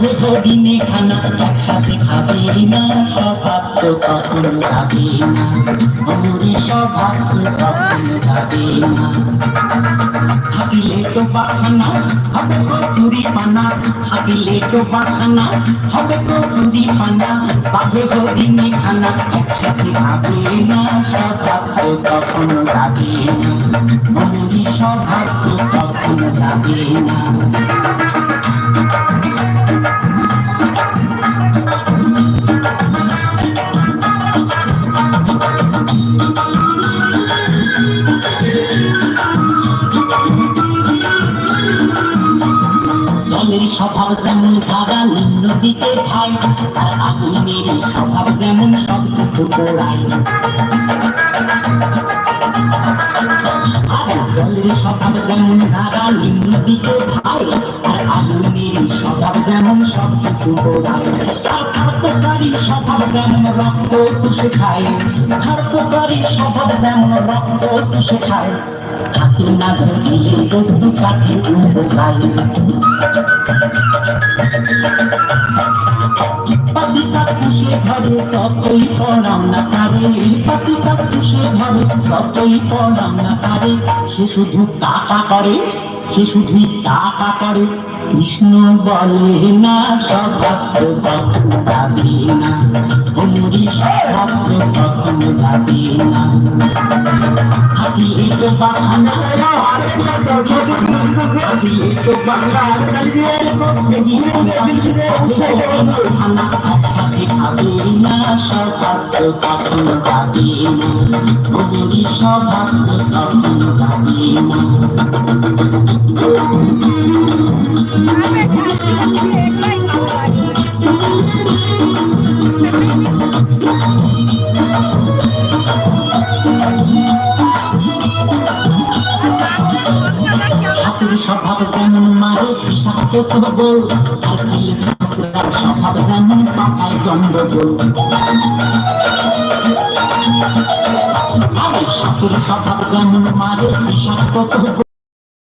হরিণে খানা একসাথে খাবে না, স্বভাব তো কখন যাবে না। স্বভাব তো কখন যাবে না। থাকিলে তো বাখানা হবে চুরি পানা থাকিলে তো বাখানা হবে চুরি পানা বাঘে হরিণে খানা একসাথে খাবে না, স্বভাব তো কখনো যাবে না। অমরি স্বভাব তো কখনো যাবে না। স্বভাব যেমন ধারা নিম্ন দিকে খায় আর আগুনের স্বভাব যেমন সব কিছু পোড়ায় জলের স্বভাব যেমন ধারা নিম্ন দিকে আর আগুনের স্বভাব যেমন সব কিছু সর্বকারী স্বভাব যেমন রক্ত শুষে খায় সর্বকারী স্বভাব যেমন রক্ত শুষে খায় হাতে না ধরলে বস্তু কাঠে উঠে যায় পাতিকা পুষে ঘরে ততই পড়াম না পারে পাতিকা পুষে ঘরে ততই পড়াম না শুধু টাকা করে সে শুধুই টাকা করে। কৃষ্ণ বলে না সভক্ত কখনো যাবে না। অমরি সভক্ত কখনো যাবে না। হাতিয়ে তো বাখানা খানা না সভক্ত কখনো যাবে না। সভক্ত কখনো যাবে না। স্বভাব যেমন মারে বিষাক্ত সবল। স্বভাব যেমন পাকায় গন্ডগোল। আরে স্বভাব যেমন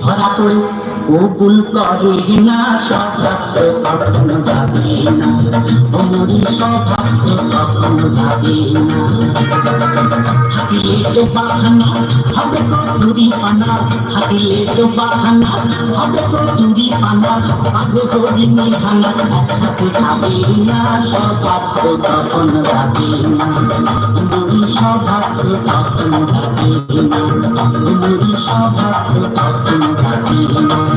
ধরা পড়ে ভুল করে না সভাত্ম কখনো যাবে না। অমরি সভাত্ম কখনো যাবে না। থাকিলে তো বাখানা হবে তো চুরি পানা থাকিলে তো বাখানা হবে তো চুরি পানা আগে হরিণী খানা একসাথে খাবে না সভাত্ম কখনো যাবে না। অমরি সভাত্ম কখনো যাবে না। অমরি সভাত্ম কখনো যাবে না।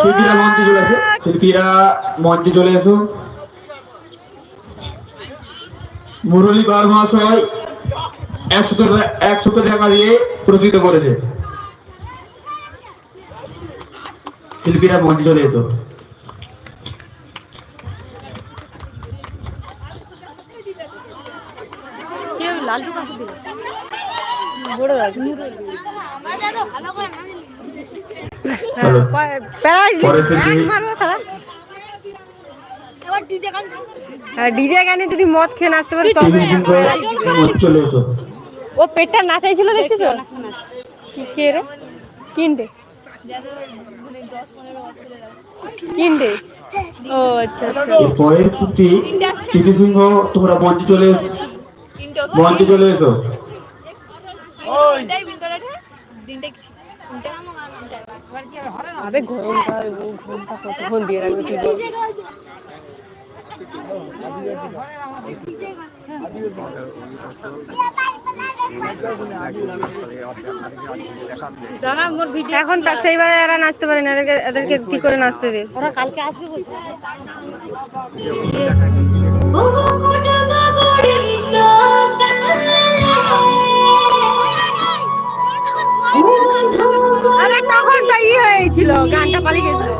শিল্পীরা মঞ্চে চলে এসো শিল্পীরা মঞ্চে চলে এসো মুরলী একশো একশো টাকা দিয়ে প্রসিদ্ধ করেছে। শিল্পীরা মঞ্চে চলে এসো কেউ লালটু কাকু দিল সারা এবার ডিজে গানে যদি মদ খেয়ে নাচতে পারে তবে ও পেটটা নাচাইছিল দেখছিস কি কে রে? কিনতে কিনতে ও আচ্ছা আচ্ছা। পরের ছুটি টিভি সিংহ তোমরা মঞ্চে চলে এসো। মঞ্চে চলে এসো। আবে গরমকাল ঘুমটা কতক্ষণ দিয়ে রাখবে তুই বল। এখন তা সেইভাবে এরা নাচতে পারে না এদেরকে এদেরকে কি করে নাচতে দে। ওরা কালকে আসবে বলছে। হয়েছিল গানটা পালিয়ে গেছিল।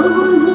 ও বন্ধু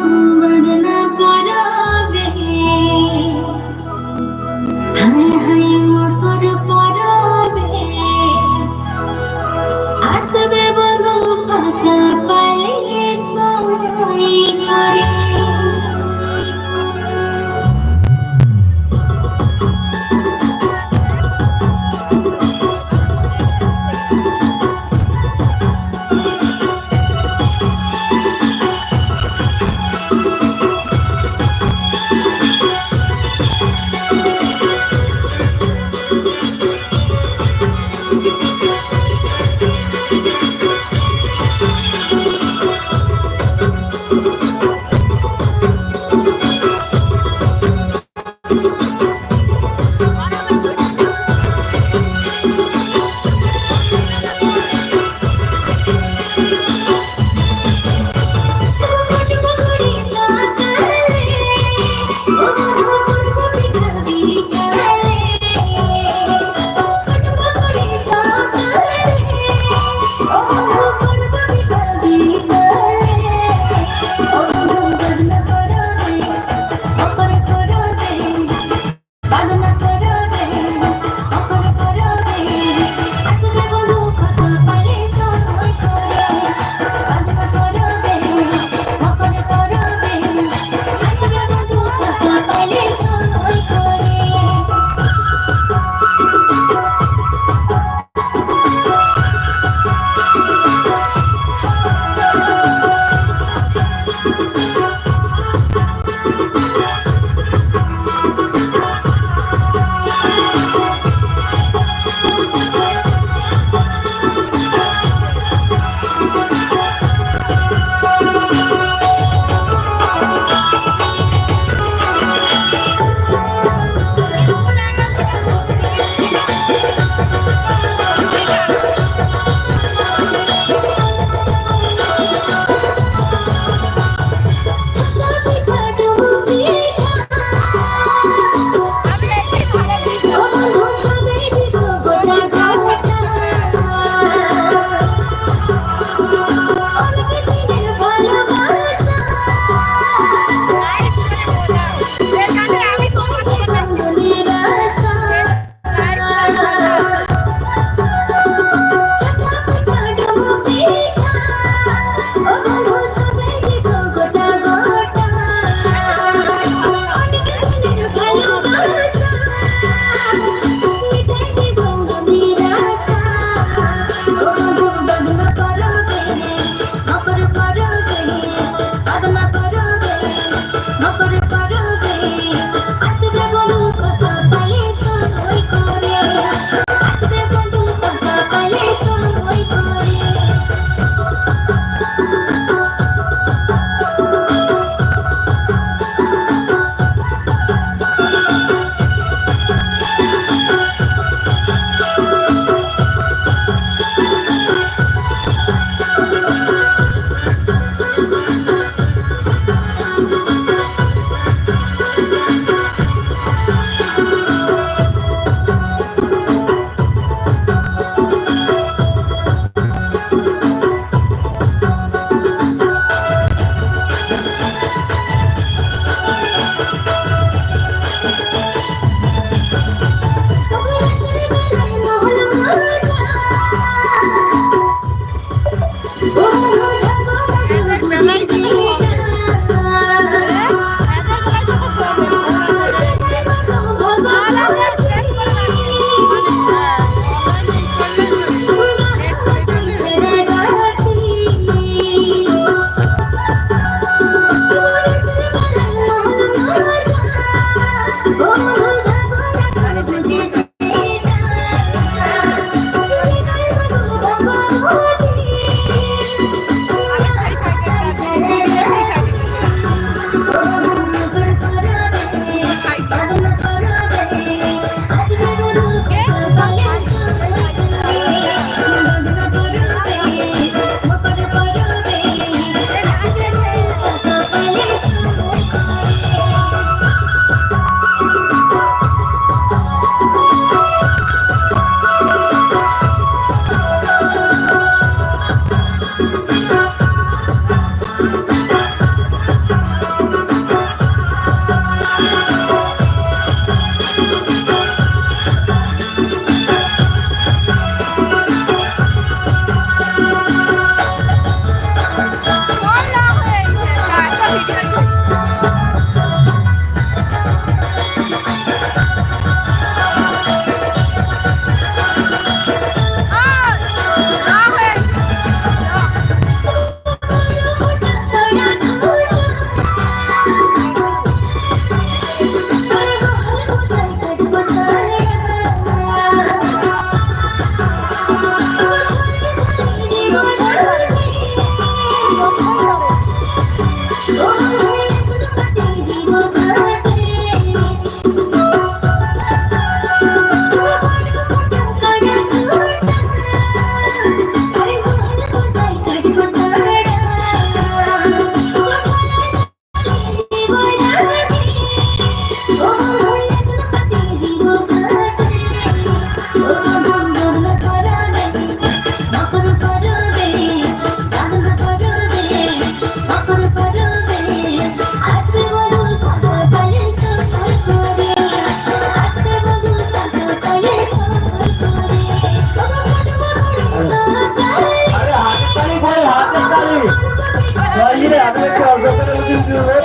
আপনি একটু অগ্রসর হতে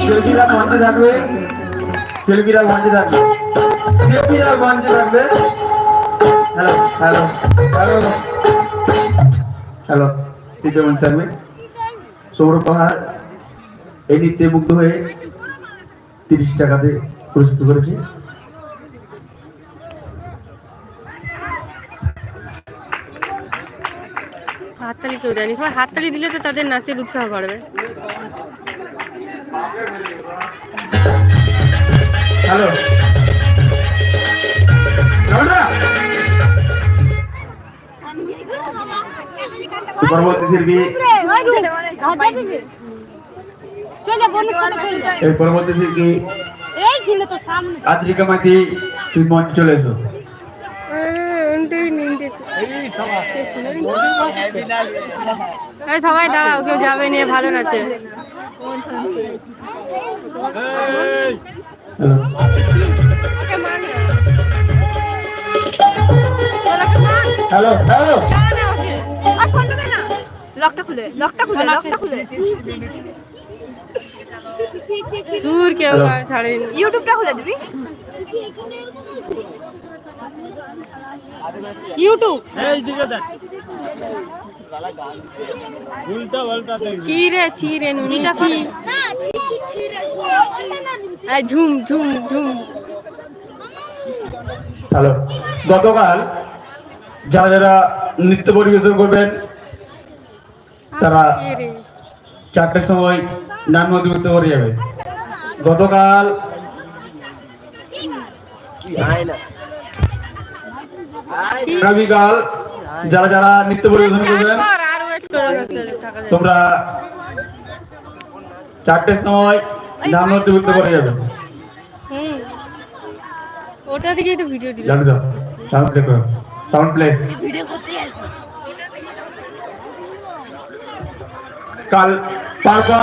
শিল্পীরা মঞ্চে থাকবে। শিল্পীরা মঞ্চে থাকবে। শিল্পীরা মঞ্চে থাকবে। হ্যালো হ্যালো হ্যালো হ্যালো তৃতীয় মঞ্চে থাকবে সৌরভ পাহাড় এই নৃত্যে মুগ্ধ হয়ে তিরিশ টাকাতে পুরস্কৃত করেছে। হাততালি কেউ দেয়নি। সবাই হাততালি দিলে তো তাদের নাচের উৎসাহ বাড়বে। হ্যালো। পরবর্তী শিল্পী পরবর্তী শিল্পী আদ্রিকা মাতি তুমি মঞ্চে চলে এসো। এই সবাই দাঁড়াও কেউ যাবে নিয়ে ভালো নাচে। Hello hello. লকটা খুলে লকটা খুলে লকটা খুলে। দূর কেউ ছাড়েনি। ইউটিউবটা খুলে দিবি। ইউটিউব? চিরে চিরে নুনি। ঝুম ঝুম ঝুম। হ্যালো। গতকাল যারা যারা নৃত্য পরিবেশন করবেন তারা চারটের সময় নান নদীভুক্ত করে যাবে। গতকাল আগামীকাল যারা যারা নৃত্য পরিবেশন করবেন তারপর তোমরা চারটের সময় নাম নথিভুক্ত করে যাবে। ওটা তো ভিডিও দিল জানো তো সাউন্ড প্লে করো। সাউন্ড প্লে কাল পারবা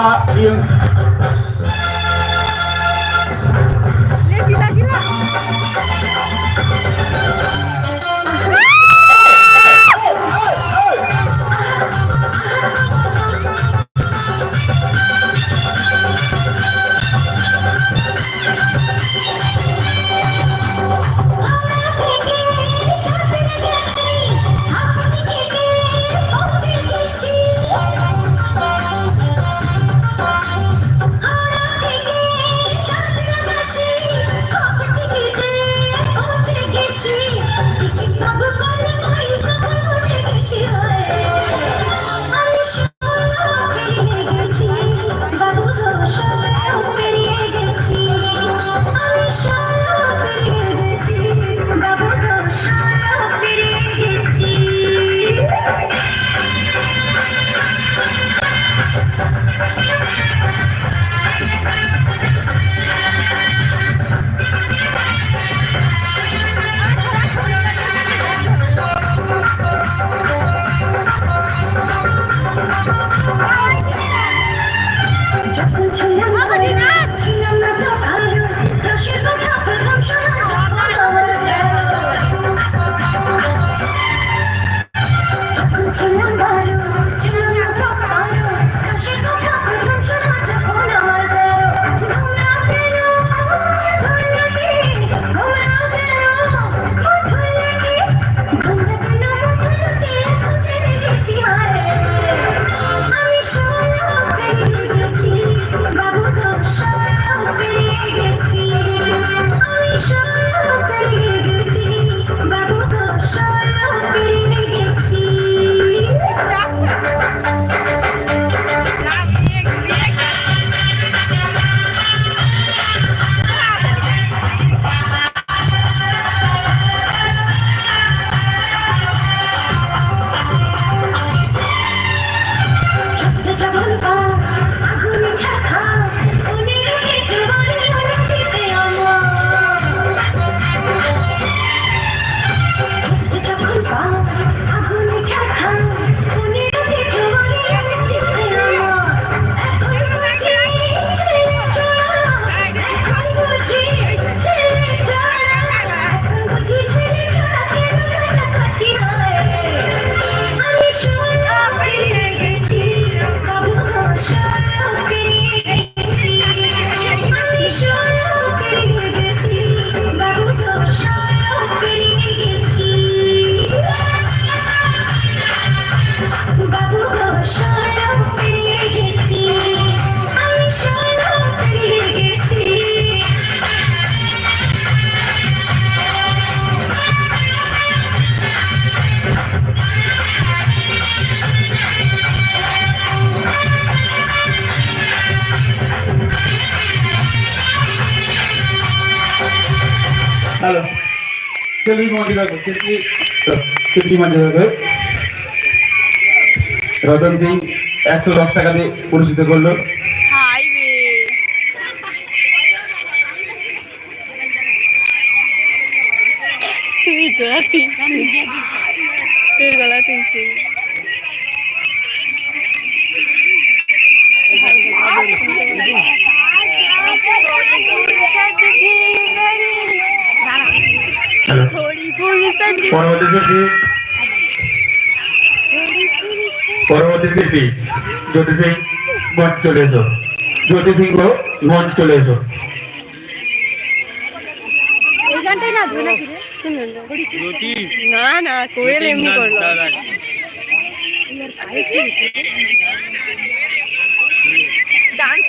मध्यभाग खिड़की खिड़की मध्यभाग রতন সিং একশো দশ টাকা দিয়ে পুরস্কৃত করল। তুই গলা তুই পরবর্তী শিল্পী পরবর্তী শিল্পী জ্যোতি সিং মঞ্চ চলে এসো জ্যোতি সিংহ মঞ্চ চলে এসো না না কোয়েল এমনি করল ডান্স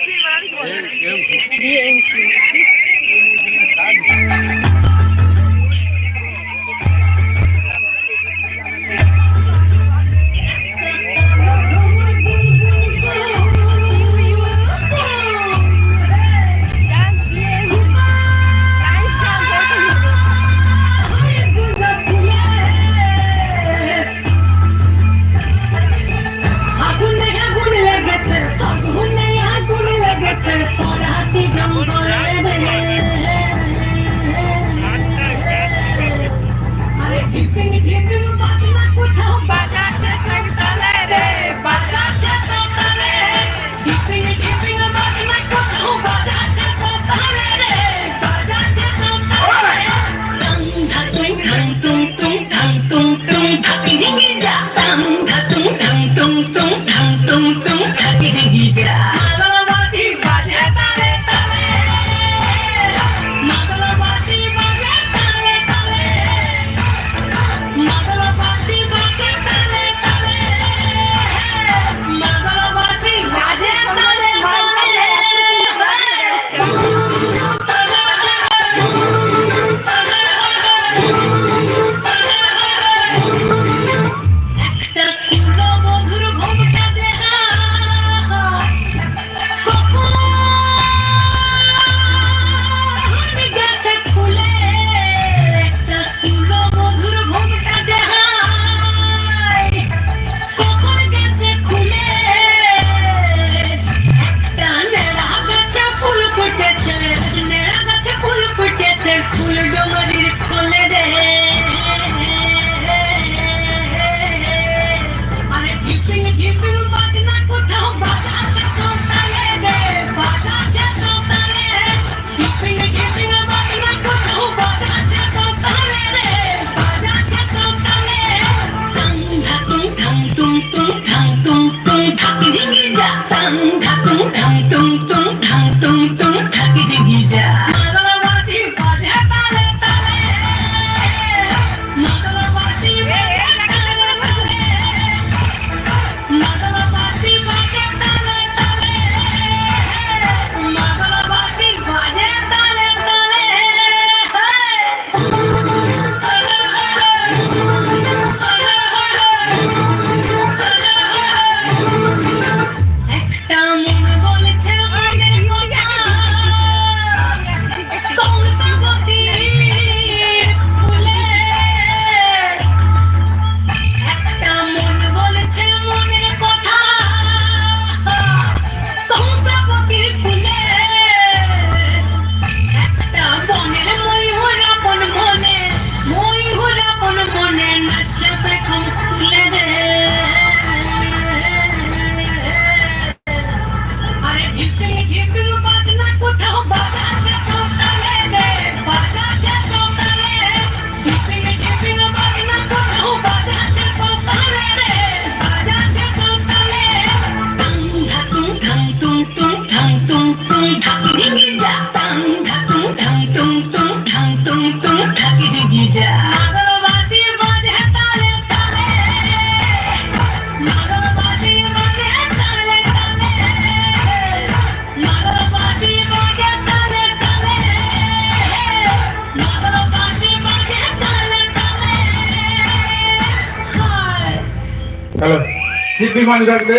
সিপি মানি থাকবে।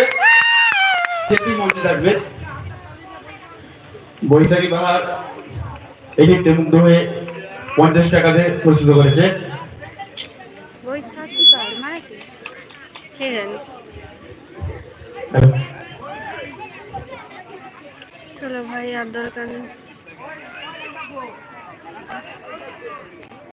সিপি মন্ডি থাকবে। বৈশাখী বাবার এই নৃত্যে মুগ্ধ হয়ে পঞ্চাশ টাকা দিয়ে প্রস্তুত করেছে। মানে চলো ভাই, আর দরকার নেই।